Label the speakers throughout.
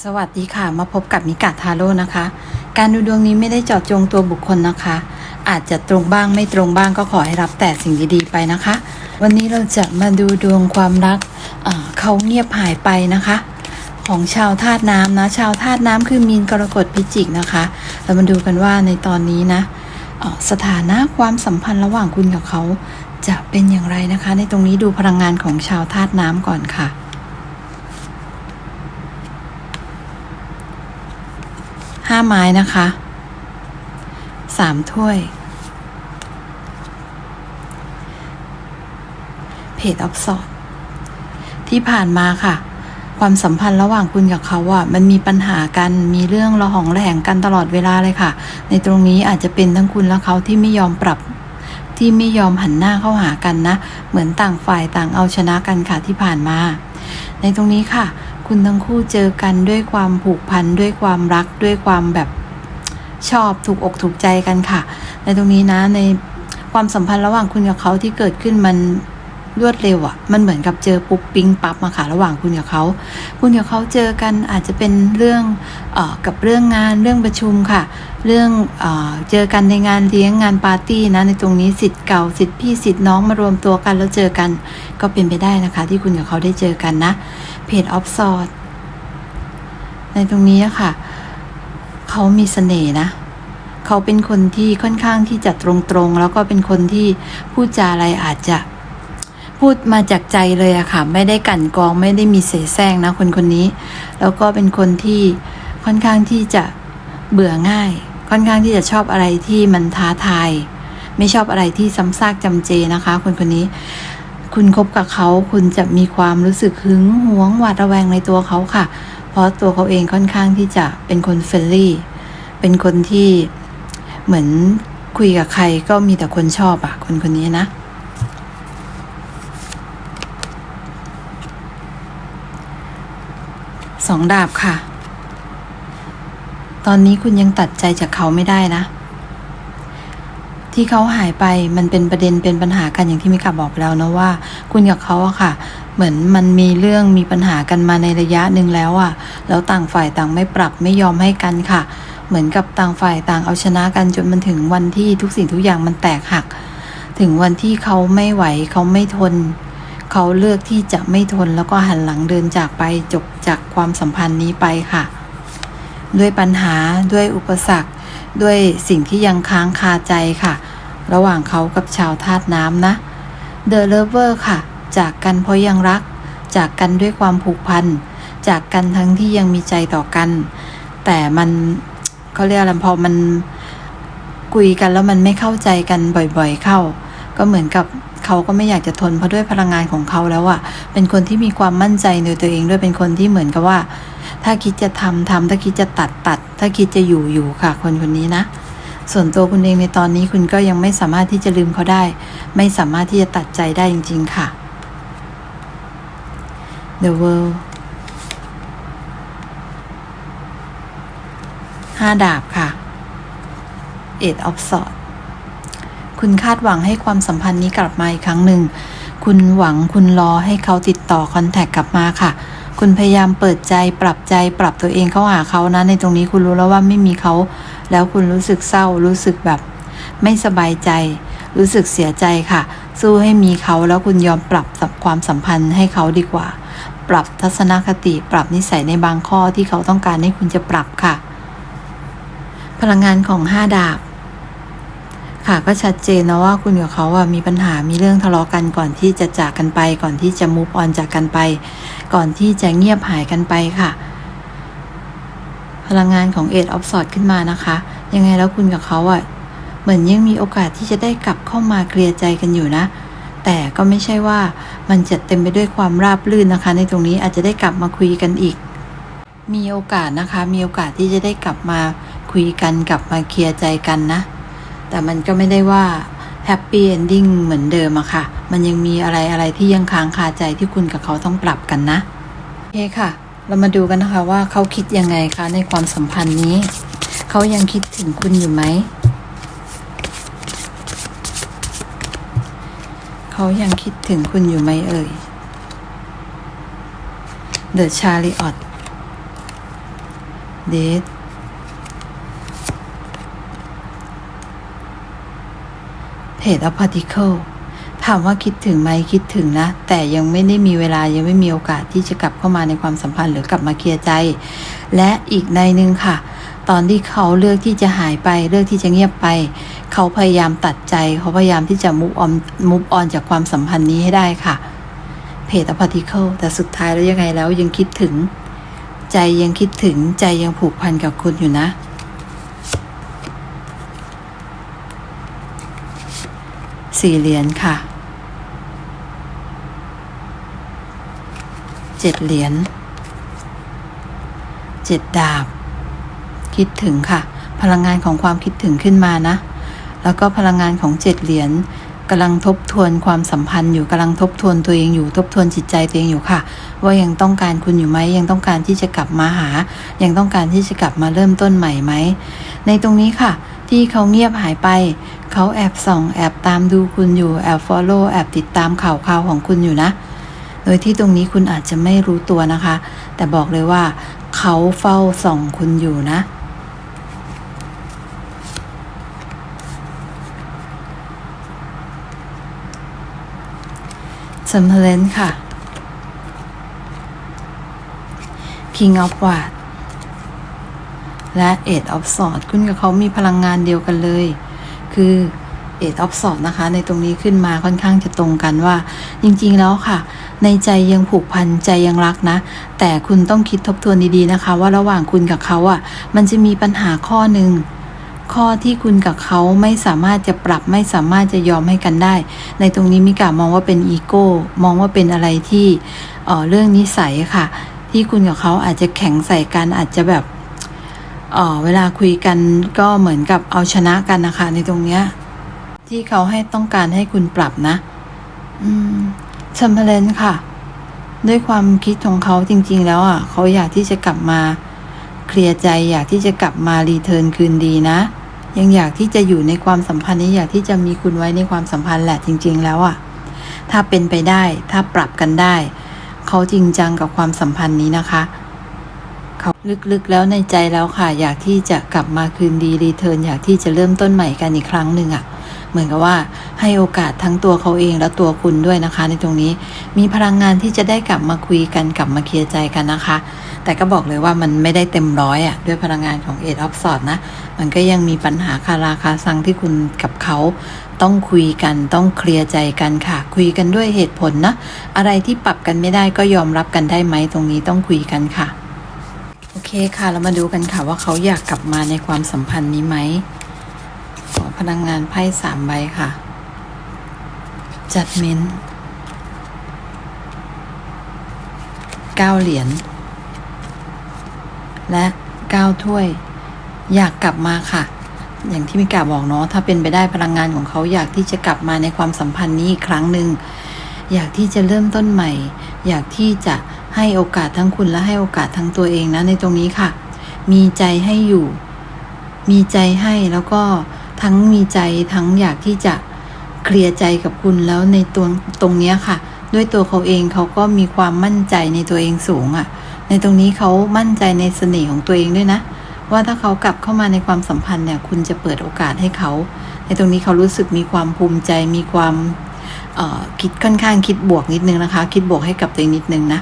Speaker 1: สวัสดีค่ะ มาพบกับมิกาทาโร่นะคะ การดูดวงนี้ไม่ได้เจาะจงตัวบุคคลนะคะ อาจจะตรงบ้างไม่ตรงบ้างก็ขอให้รับแต่สิ่งดีๆไปนะคะ วันนี้เราจะมาดูดวงความรักเขาเงียบหายไปนะคะ ของชาวธาตุน้ำนะ ชาวธาตุน้ำคือมีนกรกฎพิจิกนะคะ เรามาดูกันว่าในตอนนี้นะสถานะความสัมพันธ์ระหว่างคุณกับเขาจะเป็นอย่างไรนะคะ ในตรงนี้ดูพลังงานของชาวธาตุน้ำก่อนค่ะ ห้า ไม้นะคะสามถ้วย เพจออฟสอดที่ผ่านมาค่ะ ความสัมพันธ์ระหว่างคุณกับเขาอะมันมีปัญหากันมีเรื่องระหองระแหงกันตลอดเวลาเลยค่ะ ในตรงนี้อาจจะเป็นทั้งคุณและเขาที่ไม่ยอมปรับที่ไม่ยอมหันหน้าเข้าหากันนะ เหมือนต่างฝ่ายต่างเอาชนะกันค่ะที่ผ่านมา ในตรงนี้ค่ะ คุณทั้งคู่เจอกันด้วยความผูกพันด้วยความรักด้วยความแบบชอบถูกอกถูกใจกันค่ะ ในตรงนี้นะในความสัมพันธ์ระหว่างคุณกับเขาที่เกิดขึ้นมันรวดเร็วอะ่ะ มันเหมือนกับเจอปุ๊บปิ๊งปั๊บมาค่ะระหว่างคุณกับเขา คุณกับเขาเจอกันอาจจะเป็นเรื่องเออกับเรื่องงานเรื่องประชุมค่ะ เรื่องเออเจอกันในงานเลี้ยงงานปาร์ตี้นะในตรงนี้สิทธิ์เก่าสิทธิ์พี่สิทธิ์น้องมารวมตัวกันแล้วเจอกัน ก็เป็นไปได้นะคะ ที่คุณกับเขาได้เจอกันนะ เพจออฟซอดในตรงนี้อะค่ะ เขามีเสน่ห์นะ เขาเป็นคนที่ค่อนข้างที่จะตรงๆ แล้วก็เป็นคนที่พูดจาอะไรอาจจะพูดมาจากใจเลยอะค่ะ ไม่ได้กลั่นกรองไม่ได้มีเสแสร้งนะคนคนนี้ แล้วก็เป็นคนที่ค่อนข้างที่จะเบื่อง่าย ค่อนข้างที่จะชอบอะไรที่มันท้าทาย ไม่ชอบอะไรที่ซ้ำซากจำเจนะคะ คนคนนี้ คุณคบกับเขาคุณจะมีความรู้สึกหึงหวงหวาดระแวงในตัวเขาค่ะ เพราะตัวเขาเองค่อนข้างที่จะเป็นคนเฟรนลี่ เป็นคนที่เหมือนคุยกับใครก็มีแต่คนชอบอะคนคนนี้นะสองดาบค่ะ ตอนนี้คุณยังตัดใจจากเขาไม่ได้นะ ที่เขาหายไปมันเป็นประเด็นเป็นปัญหากันอย่างที่มิกาบอกไปแล้วนะว่า คุณกับเขาอะค่ะ เหมือนมันมีเรื่องมีปัญหากันมาในระยะหนึ่งแล้วอะแล้วต่างฝ่ายต่างไม่ปรับไม่ยอมให้กันค่ะ เหมือนกับต่างฝ่ายต่างเอาชนะกันจนมันถึงวันที่ทุกสิ่งทุกอย่างมันแตกหัก ถึงวันที่เขาไม่ไหวเขาไม่ทนเขาเลือกที่จะไม่ทนแล้วก็หันหลังเดินจากไปจบจากความสัมพันธ์นี้ไปค่ะ ด้วยปัญหาด้วยอุปสรรค ด้วยสิ่งที่ยังค้างคาใจค่ะ ระหว่างเขากับชาวธาตุน้ำนะ The Lover ค่ะ จากกันเพราะยังรัก จากกันด้วยความผูกพัน จากกันทั้งที่ยังมีใจต่อกัน แต่มันเขาเรียกอะไรพอมันคุยกันแล้วมันไม่เข้าใจกันบ่อยๆเข้า ก็เหมือนกับเขาก็ไม่อยากจะทนเพราะด้วยพลังงานของเขาแล้วอะเป็นคนที่มีความมั่นใจในตัวเองด้วยเป็นคนที่เหมือนกับว่า ถ้าคิดจะทำทำถ้าคิดจะตัดตัด ถ้าคิดจะอยู่อยู่ค่ะ คนคนนี้นะ ส่วนตัวคุณเองในตอนนี้คุณก็ยังไม่สามารถที่จะลืมเขาได้ ไม่สามารถที่จะตัดใจได้จริง ๆ ค่ะ The World ห้าดาบค่ะ Eight of Swords คุณคาดหวังให้ความสัมพันธ์นี้กลับมาอีกครั้งหนึ่ง คุณหวังคุณรอให้เขาติดต่อคอนแทคกลับมาค่ะ คุณพยายามเปิดใจปรับใจปรับตัวเองเข้าหาเขานะ ในตรงนี้คุณรู้แล้วว่าไม่มีเขาแล้วคุณรู้สึกเศร้ารู้สึกแบบ ไม่สบายใจ รู้สึกเสียใจค่ะ สู้ให้มีเขาแล้วคุณยอมปรับความสัมพันธ์ให้เขาดีกว่า ปรับทัศนคติปรับนิสัยในบางข้อที่เขาต้องการให้คุณจะปรับค่ะ พลังงานของห้าดาบ ค่ะก็ชัดเจนนะว่าคุณกับเขาอะมีปัญหามีเรื่องทะเลาะกันก่อนที่จะจากกันไป ก่อนที่จะมูฟออนจากกันไป ก่อนที่จะเงียบหายกันไปค่ะ พลังงานของเอ็ดออฟสอดขึ้นมานะคะ ยังไงแล้วคุณกับเขาอะเหมือนยังมีโอกาสที่จะได้กลับเข้ามาเคลียร์ใจกันอยู่นะ แต่ก็ไม่ใช่ว่ามันจะเต็มไปด้วยความราบรื่นนะคะ ในตรงนี้อาจจะได้กลับมาคุยกันอีก มีโอกาสนะคะ มีโอกาสที่จะได้กลับมาคุยกันกลับมาเคลียร์ใจกันนะ แต่มันก็ไม่ได้ว่าแฮปปี้เอนดิ้งเหมือนเดิมอะค่ะ มันยังมีอะไรอะไรที่ยังค้างคาใจที่คุณกับเขาต้องปรับกันนะโอเคค่ะ เรามาดูกันนะคะว่าเขาคิดยังไงคะในความสัมพันธ์นี้ เขายังคิดถึงคุณอยู่ไหม เขายังคิดถึงคุณอยู่ไหมเอ่ย The Chariot เดท เพจ of particle ถามว่าคิดถึงไหมคิดถึงนะ แต่ยังไม่ได้มีเวลายังไม่มีโอกาสที่จะกลับเข้ามาในความสัมพันธ์หรือกลับมาเคลียร์ใจ และอีกในหนึ่งค่ะ ตอนที่เขาเลือกที่จะหายไปเลือกที่จะเงียบไป เขาพยายามตัดใจ เขาพยายามที่จะมุฟออนมุฟออนจากความสัมพันธ์นี้ให้ได้ค่ะเพจ of particle แต่สุดท้ายแล้วยังไงแล้วยังคิดถึง ใจยังคิดถึงใจยังผูกพันกับคุณอยู่นะ สี่เหรียญค่ะเจ็ดเหรียญเจ็ดดาบ คิดถึงค่ะ พลังงานของความคิดถึงขึ้นมานะ แล้วก็พลังงานของเจ็ดเหรียญ กำลังทบทวนความสัมพันธ์อยู่กำลังทบทวนตัวเองอยู่ทบทวนจิตใจตัวเองอยู่ค่ะ ว่ายังต้องการคุณอยู่ไหมยังต้องการที่จะกลับมาหา ยังต้องการที่จะกลับมาเริ่มต้นใหม่ไหมในตรงนี้ค่ะ ที่เขาเงียบหายไป เขาแอบส่อง แอบตามดูคุณอยู่แอบ follow แอบติดตามข่าวข่าวของคุณอยู่นะ โดยที่ตรงนี้คุณอาจจะไม่รู้ตัวนะคะ แต่บอกเลยว่า เขาเฝ้าส่องคุณอยู่นะ สำเร็จค่ะ King of w a r d และ Eight of Swords คุณกับเขามีพลังงานเดียวกันเลย คือ Eight of Swords นะคะ ในตรงนี้ขึ้นมาค่อนข้างจะตรงกันว่า จริงๆแล้วค่ะ ในใจยังผูกพันใจยังรักนะ แต่คุณต้องคิดทบทวนดีๆนะคะ ว่าระหว่างคุณกับเขาอะ มันจะมีปัญหาข้อหนึ่ง ข้อที่คุณกับเขาไม่สามารถจะปรับไม่สามารถจะยอมให้กันได้ ในตรงนี้มิกามองว่าเป็นอีโก้มองว่าเป็นอะไรที่เออเรื่องนิสัยค่ะ ที่คุณกับเขาอาจจะแข็งใส่กันอาจจะแบบเออเวลาคุยกันก็เหมือนกับเอาชนะกันนะคะ ในตรงเนี้ยที่เขาให้ต้องการให้คุณปรับนะอืมชัมเบเลนค่ะ ด้วยความคิดของเขาจริง ๆ แล้วอะเขาอยากที่จะกลับมาเคลียร์ใจอยากที่จะกลับมารีเทิร์นคืนดีนะ ยังอยากที่จะอยู่ในความสัมพันธ์นี้อยากที่จะมีคุณไว้ในความสัมพันธ์แหละจริง ๆ แล้วอะ ถ้าเป็นไปได้ถ้าปรับกันได้ เขาจริงจังกับความสัมพันธ์นี้นะคะเขาลึกๆแล้วในใจแล้วค่ะ อยากที่จะกลับมาคืนดีรีเทิร์นอยากที่จะเริ่มต้นใหม่กันอีกครั้งหนึ่งอะ เหมือนกับว่าให้โอกาสทั้งตัวเขาเองและตัวคุณด้วยนะคะ ในตรงนี้มีพลังงานที่จะได้กลับมาคุยกันกลับมาเคลียร์ใจกันนะคะ แต่ก็บอกเลยว่ามันไม่ได้เต็มร้อยอะ่ะด้วยพลังงานของเอ็ดออฟสอดนะ มันก็ยังมีปัญหาคาราคาซังที่คุณกับเขาต้องคุยกันต้องเคลียร์ใจกันค่ะ คุยกันด้วยเหตุผลนะ อะไรที่ปรับกันไม่ได้ก็ยอมรับกันได้ไหมตรงนี้ต้องคุยกันค่ะ โอเคค่ะเรามาดูกันค่ะว่าเขาอยากกลับมาในความสัมพันธ์นี้ไหม ขอพลังงานไพ่สามใบค่ะ จัดเมนเก้าเหรียญและเก้าถ้วย อยากกลับมาค่ะ อย่างที่มิกาบอกเนาะถ้าเป็นไปได้พลังงานของเขาอยากที่จะกลับมาในความสัมพันธ์นี้อีกครั้งหนึ่งอยากที่จะเริ่มต้นใหม่ อยากที่จะให้โอกาสทั้งคุณและให้โอกาสทั้งตัวเองนะในตรงนี้ค่ะ มีใจให้อยู่ มีใจให้แล้วก็ ทั้งมีใจทั้งอยากที่จะเคลียร์ใจกับคุณแล้วในตัวตรงเนี้ยค่ะ ด้วยตัวเขาเองเขาก็มีความมั่นใจในตัวเองสูงอะ่ะ ในตรงนี้เขามั่นใจในเสน่ห์ของตัวเองด้วยนะ ว่าถ้าเขากลับเข้ามาในความสัมพันธ์เนี่ย คุณจะเปิดโอกาสให้เขา ในตรงนี้เขารู้สึกมีความภูมิใจมีความคิดค่อนข้างคิดบวกนิดนึงนะคะ คิดบวกให้กับตัวเองนิดนึงนะ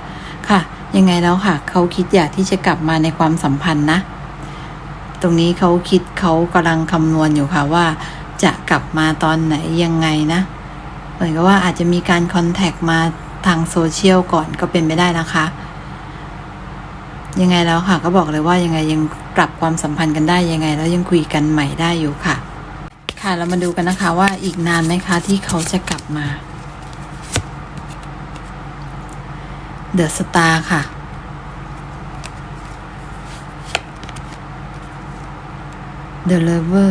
Speaker 1: ค่ะ ยังไงแล้วค่ะ เขาคิดอยากที่จะกลับมาในความสัมพันธ์นะ ตรงนี้เขาคิดเขากำลังคำนวณอยู่ค่ะว่า จะกลับมาตอนไหนยังไงนะ เหมือนกับว่าอาจจะมีการคอนแทคมาทางโซเชียลก่อนก็เป็นไปได้นะคะ ยังไงแล้วค่ะ ก็บอกเลยว่ายังไงยังปรับความสัมพันธ์กันได้ยังไง แล้วยังคุยกันใหม่ได้อยู่ค่ะ ค่ะเรามาดูกันนะคะว่าอีกนานไหมคะที่เขาจะกลับมาเดอะสตาร์ค่ะ The Lover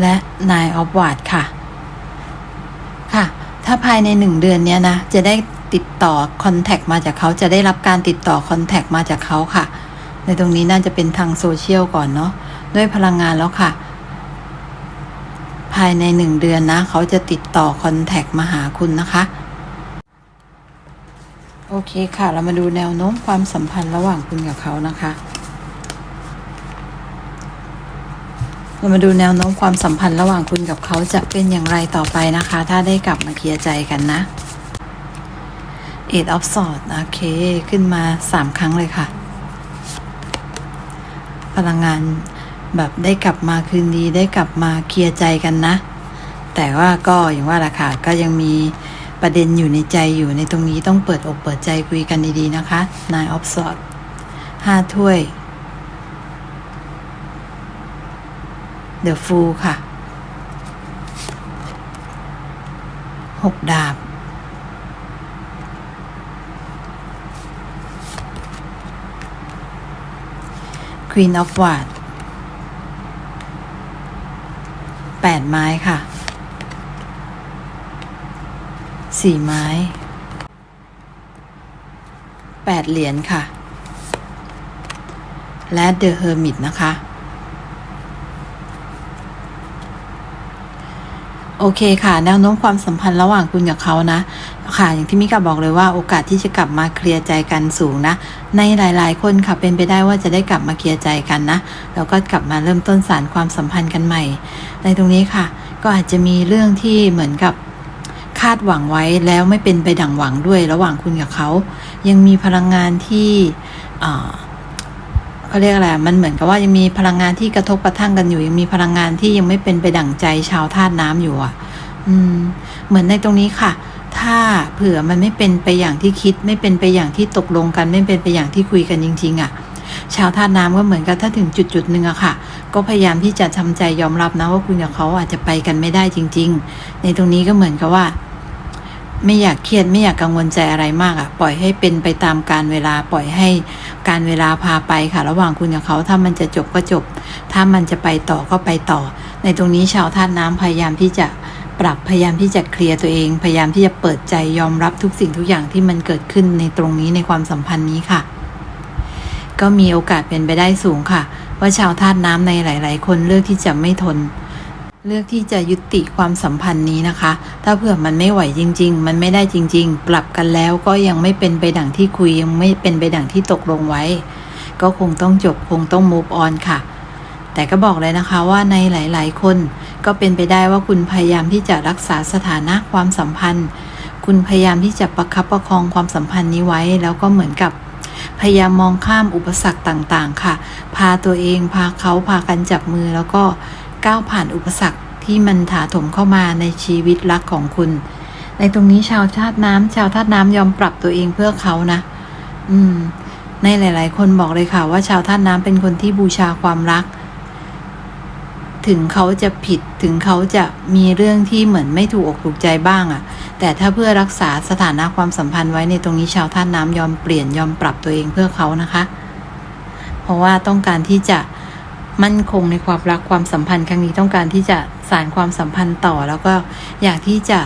Speaker 1: และ Nine of w a r d ค่ะ ค่ะ ถ้าภายในหนึ่งเดือนเนี้ยนะ จะได้ติดต่อคอนแทคมาจากเขาจะได้รับการติดต่อคอนแทคมาจากเขาค่ะ ในตรงนี้น่าจะเป็นทางโซเชียลก่อนเนาะ ด้วยพลังงานแล้วค่ะ ภายในหนึ่งเดือนนะ เขาจะติดต่อคอนแทคมาหาคุณนะคะ โอเคค่ะ เรามาดูแนวโน้มความสัมพันธ์ระหว่างคุณกับเขานะคะ เรามาดูแนวโน้มความสัมพันธ์ระหว่างคุณกับเขาจะเป็นอย่างไรต่อไปนะคะ ถ้าได้กลับมาเคลียร์ใจกันนะ Eight of Swords โอเค ขึ้นมาสามครั้งเลยค่ะ พลังงานแบบได้กลับมาคืนดีได้กลับมาเคลียร์ใจกันนะ แต่ว่าก็อย่างว่าละค่ะ ก็ยังมี ประเด็นอยู่ในใจอยู่ในตรงนี้ต้องเปิดอกเปิดใจคุยกันดีๆนะคะ Nine of Swords ห้าถ้วย The Fool ค่ะหกดาบ Queen of w a n d แปดไม้ค่ะ สี่ไม้แปดเหรียญค่ะ และ The Hermit นะคะ โอเคค่ะ แนวโน้มความสัมพันธ์ระหว่างคุณกับเขานะ ค่ะ อย่างที่มิกาบอกเลยว่าโอกาสที่จะกลับมาเคลียร์ใจกันสูงนะ ในหลาย ๆ คนค่ะ เป็นไปได้ว่าจะได้กลับมาเคลียร์ใจกันนะ แล้วก็กลับมาเริ่มต้นสารความสัมพันธ์กันใหม่ ในตรงนี้ค่ะ ก็อาจจะมีเรื่องที่เหมือนกับาดหวังไว้แล้วไม่เป็นไปดั่งหวังด้วยระหว่างคุณกับเขา ยังมีพลังงานที่เขาเรียกอะไร มันเหมือนกับว่ายังมีพลังงานที่กระทบกระทั่งกันอยู่ ยังมีพลังงานที่ยังไม่เป็นไปดั่งใจชาวธาตุน้ำอยู่อะ อืม เหมือนในตรงนี้ค่ะ ถ้าเผื่อมันไม่เป็นไปอย่างที่คิด ไม่เป็นไปอย่างที่ตกลงกัน ไม่เป็นไปอย่างที่คุยกันจริง ๆ อะ ชาวธาตุน้ำก็เหมือนกับถ้าถึงจุดจุดๆหนึ่งอะค่ะ ก็พยายามที่จะทำใจยอมรับนะว่าคุณกับเขาอาจจะไปกันไม่ได้จริง ๆ ในตรงนี้ก็เหมือนกับว่า ไม่อยากเครียดไม่อยากกังวลใจอะไรมากอะ่ะ ปล่อยให้เป็นไปตามการเวลาปล่อยให้การเวลาพาไปค่ะ ระหว่างคุณกับเขาถ้ามันจะจบก็จบ ถ้ามันจะไปต่อก็ไปต่อ ในตรงนี้ชาวธาตุน้ำพยายามที่จะปรับพยายามที่จะเคลียร์ตัวเอง พยายามที่จะเปิดใจยอมรับทุกสิ่งทุกอย่างที่มันเกิดขึ้นในตรงนี้ในความสัมพันธ์นี้ค่ะ ก็มีโอกาสเป็นไปได้สูงค่ะ ว่าชาวธาตุน้ำในหลาย ๆ คนเลือกที่จะไม่ทน เลือกที่จะยุติความสัมพันธ์นี้นะคะ ถ้าเผื่อมันไม่ไหวจริง ๆ มันไม่ได้จริง ๆ ปรับกันแล้วก็ยังไม่เป็นไปดั่งที่คุยยังไม่เป็นไปดั่งที่ตกลงไว้ ก็คงต้องจบคงต้อง move on ค่ะ แต่ก็บอกเลยนะคะว่าในหลาย ๆ คน ก็เป็นไปได้ว่าคุณพยายามที่จะรักษาสถานะความสัมพันธ์ คุณพยายามที่จะประคับประคองความสัมพันธ์นี้ไว้ แล้วก็เหมือนกับพยายามมองข้ามอุปสรรคต่าง ๆ ค่ะ พาตัวเอง พาเขาพากันจับมือแล้วก็ ก้าวผ่านอุปสรรคที่มันถาถมเข้ามาในชีวิตรักของคุณ ในตรงนี้ชาวชาติน้ำชาวธาตุน้ำยอมปรับตัวเองเพื่อเขานะ อืม ในหลาย ๆ คนบอกเลยค่ะ ว่าชาวธาตุน้ำเป็นคนที่บูชาความรัก ถึงเขาจะผิดถึงเขาจะมีเรื่องที่เหมือนไม่ถูกอกถูกใจบ้างอะ่ะ แต่ถ้าเพื่อรักษาสถานะความสัมพันธ์ไว้ในตรงนี้ชาวธาตุน้ำยอมเปลี่ยนยอมปรับตัวเองเพื่อเขานะคะ เพราะว่าต้องการที่จะ มั่นคงในความรักความสัมพันธ์ครั้งนี้ต้องการที่จะสานความสัมพันธ์ต่อ แล้วก็อยากที่จะ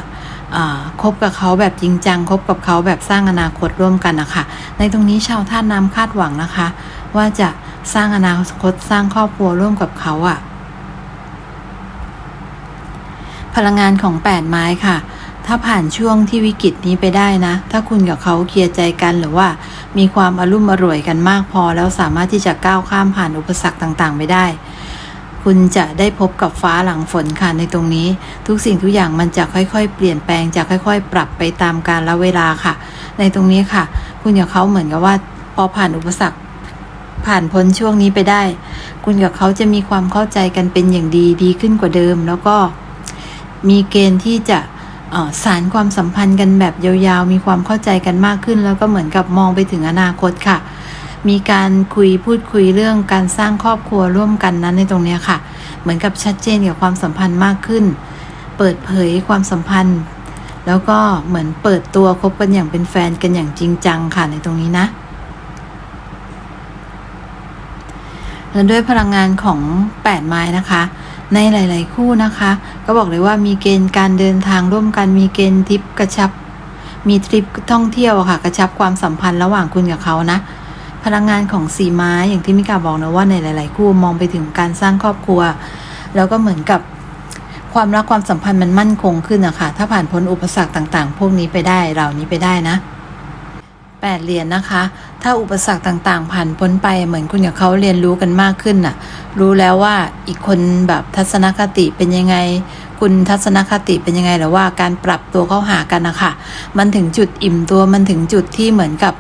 Speaker 1: คบกับเขาแบบจริงจังคบกับเขาแบบสร้างอนาคตร่วมกันนะคะในตรงนี้ชาวธาตุน้ำคาดหวังนะคะ ว่าจะสร้างอนาคตสร้างครอบครัวร่วมกับเขาอะ่ะพลังงานของแปดไม้ค่ะ ถ้าผ่านช่วงที่วิกฤตนี้ไปได้นะ ถ้าคุณกับเขาเคลียร์ใจกันหรือว่า มีความอารมณ์อร่วยกันมากพอ แล้วสามารถที่จะก้าวข้ามผ่านอุปสรรคต่างๆ ไปได้ คุณจะได้พบกับฟ้าหลังฝนค่ะในตรงนี้ ทุกสิ่งทุกอย่างมันจะค่อยๆ เปลี่ยนแปลงจะค่อยๆ ปรับไปตามกาลเวลาค่ะ ในตรงนี้ค่ะ คุณกับเขาเหมือนกับว่าพอผ่านอุปสรรคผ่านพ้นช่วงนี้ไปได้ คุณกับเขาจะมีความเข้าใจกันเป็นอย่างดีดีขึ้นกว่าเดิม แล้วก็มีเกณฑ์ที่จะ สารความสัมพันธ์กันแบบยาวๆ มีความเข้าใจกันมากขึ้น แล้วก็เหมือนกับมองไปถึงอนาคตค่ะ มีการคุยพูดคุยเรื่องการสร้างครอบครัวร่วมกันนั้นในตรงนี้ค่ะ เหมือนกับชัดเจนกับความสัมพันธ์มากขึ้น เปิดเผยความสัมพันธ์ แล้วก็เหมือนเปิดตัวคบกันอย่างเป็นแฟนกันอย่างจริงจังค่ะในตรงนี้นะและด้วยพลังงานของ 8 ไม้นะคะ ในหลาย ๆ คู่นะคะ ก็บอกเลยว่ามีเกณฑ์การเดินทางร่วมกันมีเกณฑ์ทริปกระชับ มีทริปท่องเที่ยวอะค่ะ กระชับความสัมพันธ์ระหว่างคุณกับเขานะ พลังงานของสีไม้อย่างที่มิกาบอกนะว่าในหลาย ๆ คู่มองไปถึงการสร้างครอบครัว แล้วก็เหมือนกับความรักความสัมพันธ์มันมั่นคงขึ้นอะค่ะถ้าผ่านพ้นอุปสรรคต่าง ๆ พวกนี้ไปได้เหล่านี้ไปได้นะแปดเหรียญนะคะ ถ้าอุปสรรคต่างๆ ผ่านพ้นไปเหมือนคุณกับเขาเรียนรู้กันมากขึ้นน่ะ รู้แล้วว่าอีกคนแบบทัศนคติเป็นยังไง คุณทัศนคติเป็นยังไงหรือว่าการปรับตัวเข้าหากันนะคะมันถึงจุดอิ่มตัวมันถึงจุดที่เหมือนกับ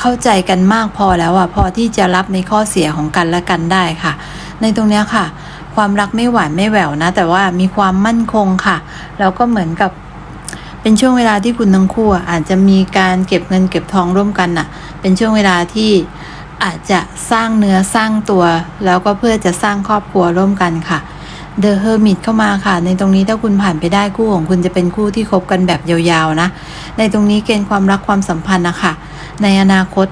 Speaker 1: เข้าใจกันมากพอแล้วอะพอที่จะรับในข้อเสียของกันและกันได้ค่ะ ในตรงเนี้ยค่ะ ความรักไม่หวานไม่แหววนะ แต่ว่ามีความมั่นคงค่ะแล้วก็เหมือนกับ เป็นช่วงเวลาที่คุณทั้งคู่อาจจะมีการเก็บเงินเก็บทองร่วมกันน่ะ เป็นช่วงเวลาที่อาจจะสร้างเนื้อสร้างตัว แล้วก็เพื่อจะสร้างครอบครัวร่วมกันค่ะเดอะเฮอร์มิตเข้ามาค่ะ ในตรงนี้ถ้าคุณผ่านไปได้คู่ของคุณจะเป็นคู่ที่คบกันแบบยาวๆนะ ในตรงนี้เกณฑ์ความรักความสัมพันธ์นะคะในอนาคต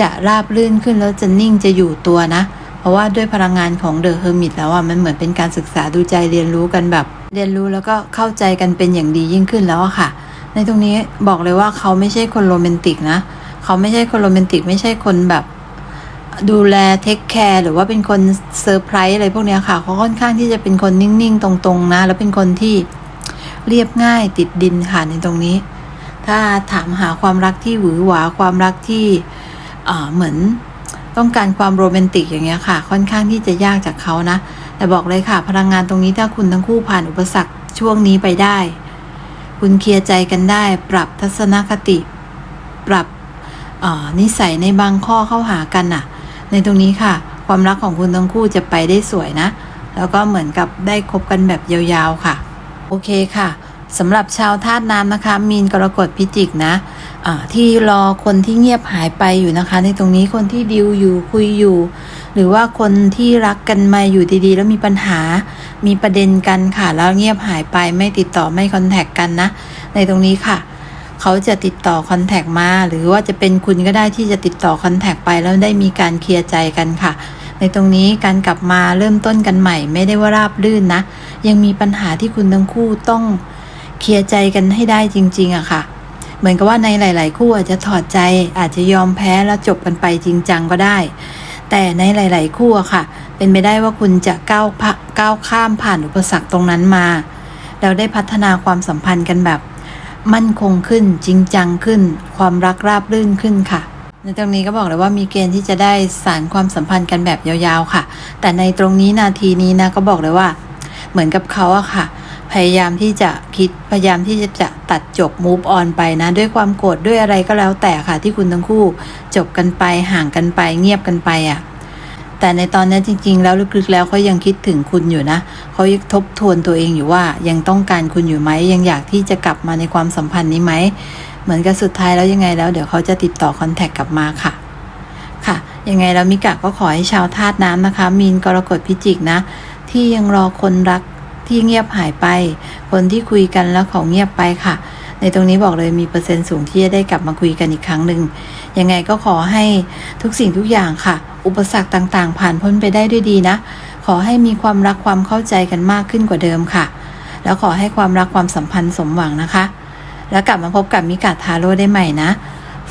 Speaker 1: จะราบรื่นขึ้นแล้วจะนิ่งจะอยู่ตัวนะ เพราะว่าด้วยพลังงานของเดอะเฮอร์มิตแล้วอะมันเหมือนเป็นการศึกษาดูใจเรียนรู้กันแบบ เรียนรู้แล้วก็เข้าใจกันเป็นอย่างดียิ่งขึ้นแล้วอะค่ะ ในตรงนี้บอกเลยว่าเขาไม่ใช่คนโรแมนติกนะ เขาไม่ใช่คนโรแมนติก ไม่ใช่คนแบบดูแลเทคแคร์หรือว่าเป็นคนเซอร์ไพรส์อะไรพวกนี้ค่ะ เขาค่อนข้างที่จะเป็นคนนิ่งๆ ตรงๆนะ แล้วเป็นคนที่เรียบง่ายติดดินค่ะในตรงนี้ ถ้าถามหาความรักที่หวือหวาความรักที่เหมือนต้องการความโรแมนติกอย่างเงี้ยค่ะ ค่อนข้างที่จะยากจากเขานะ แต่บอกเลยค่ะ พลังงานตรงนี้ถ้าคุณทั้งคู่ผ่านอุปสรรคช่วงนี้ไปได้ คุณเคลียร์ใจกันได้ ปรับทัศนคติ ปรับนิสัยในบางข้อเข้าหากันน่ะ ในตรงนี้ค่ะ ความรักของคุณทั้งคู่จะไปได้สวยนะ แล้วก็เหมือนกับได้คบกันแบบยาวๆค่ะ โอเคค่ะสำหรับชาวธาตุน้ำนะคะ มีนกรกฎพิจิกนะ ที่รอคนที่เงียบหายไปอยู่นะคะ ในตรงนี้คนที่ดิวอยู่คุยอยู่ หรือว่าคนที่รักกันมาอยู่ดีๆ แล้วมีปัญหา มีประเด็นกันค่ะ แล้วเงียบหายไปไม่ติดต่อไม่คอนแทคกันนะ ในตรงนี้ค่ะ เขาจะติดต่อคอนแทคมา หรือว่าจะเป็นคุณก็ได้ที่จะติดต่อคอนแทคไปแล้วได้มีการเคลียร์ใจกันค่ะ ในตรงนี้การกลับมาเริ่มต้นกันใหม่ ไม่ได้ว่าราบรื่นนะ ยังมีปัญหาที่คุณทั้งคู่ต้องเคลียร์ใจกันให้ได้จริง ๆอะค่ะ เหมือนกับว่าในหลาย ๆ คู่อาจจะถอดใจอาจจะยอมแพ้แล้วจบกันไปจริงจังก็ได้ แต่ในหลาย ๆ คู่ค่ะ เป็นไปได้ว่าคุณจะก้าวก้าวข้ามผ่านอุปสรรคตรงนั้นมา แล้วได้พัฒนาความสัมพันธ์กันแบบ มั่นคงขึ้นจริงจังขึ้น ความรักราบรื่นขึ้นค่ะในตรงนี้ก็บอกเลยว่ามีเกณฑ์ที่จะได้สารความสัมพันธ์กันแบบยาวๆค่ะ แต่ในตรงนี้นาทีนี้นะก็บอกเลยว่า เหมือนกับเขาอะค่ะ พยายามที่จะคิดพยายามที่จะจะตัดจบ move on ไปนะ ด้วยความโกรธด้วยอะไรก็แล้วแต่ค่ะ ที่คุณทั้งคู่จบกันไปห่างกันไปเงียบกันไปอะแต่ในตอนนี้จริง ๆ แล้วลึกๆแล้วเขายังคิดถึงคุณอยู่นะเขายังทบทวนตัวเองอยู่ว่ายังต้องการคุณอยู่ไหมยังอยากที่จะกลับมาในความสัมพันธ์นี้ไหมเหมือนกับสุดท้ายแล้วยังไงแล้วเดี๋ยวเขาจะติดต่อคอนแทคกลับมาค่ะ ค่ะ ยังไงแล้วมิกะก็ขอให้ชาวธาตุน้ำนะคะ มีนกรกฎพิจิกนะ ที่ยังรอคนรัก ที่เงียบหายไป คนที่คุยกันแล้วเขาเงียบไปค่ะ ในตรงนี้บอกเลยมีเปอร์เซ็นต์สูงที่จะได้กลับมาคุยกันอีกครั้งหนึ่งยังไงก็ขอให้ทุกสิ่งทุกอย่างค่ะ อุปสรรคต่างๆ ผ่านพ้นไปได้ด้วยดีนะ ขอให้มีความรักความเข้าใจกันมากขึ้นกว่าเดิมค่ะ แล้วขอให้ความรักความสัมพันธ์สมหวังนะคะ แล้วกลับมาพบกับมิกาทาโร่ได้ใหม่นะ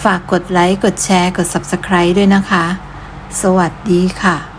Speaker 1: ฝากกดไลค์กดแชร์กด Subscribe ด้วยนะคะ สวัสดีค่ะ